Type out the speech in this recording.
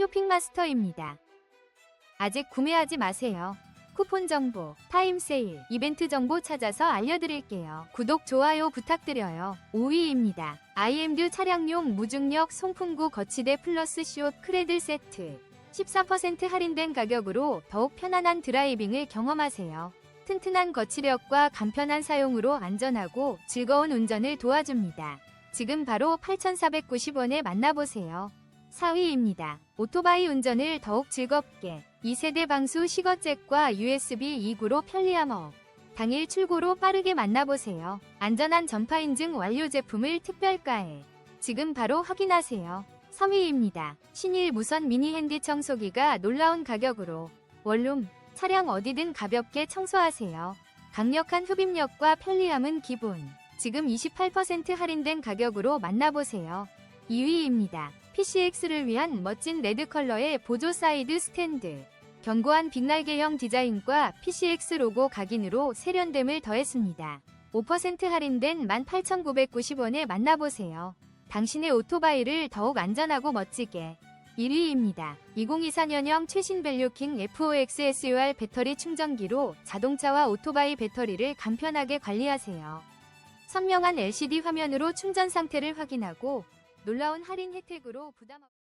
쇼핑마스터입니다. 아직 구매하지 마세요. 쿠폰 정보, 타임 세일, 이벤트 정보 찾아서 알려드릴게요. 구독, 좋아요 부탁드려요. 5위입니다. IMD 차량용 무중력 송풍구 거치대 플러스 숏 크레들 세트. 14% 할인된 가격으로 더욱 편안한 드라이빙을 경험하세요. 튼튼한 거치력과 간편한 사용으로 안전하고 즐거운 운전을 도와줍니다. 지금 바로 8,490원에 만나보세요. 4위입니다. 오토바이 운전을 더욱 즐겁게 2세대 방수 시거잭과 USB 2구로 편리함 업. 당일 출고로 빠르게 만나보세요. 안전한 전파 인증 완료 제품을 특별가에 지금 바로 확인하세요. 3위입니다. 신일 무선 미니 핸디 청소기가 놀라운 가격으로 원룸, 차량 어디든 가볍게 청소하세요. 강력한 흡입력과 편리함은 기본. 지금 28% 할인된 가격으로 만나보세요. 2위입니다. PCX를 위한 멋진 레드 컬러의 보조 사이드 스탠드. 견고한 빅날개형 디자인과 PCX 로고 각인으로 세련됨을 더했습니다. 5% 할인된 18,990원에 만나보세요. 당신의 오토바이를 더욱 안전하고 멋지게. 1위입니다. 2024년형 최신 밸류킹 FOX SUR 배터리 충전기로 자동차와 오토바이 배터리를 간편하게 관리하세요. 선명한 LCD 화면으로 충전 상태를 확인하고 놀라운 할인 혜택으로 부담 없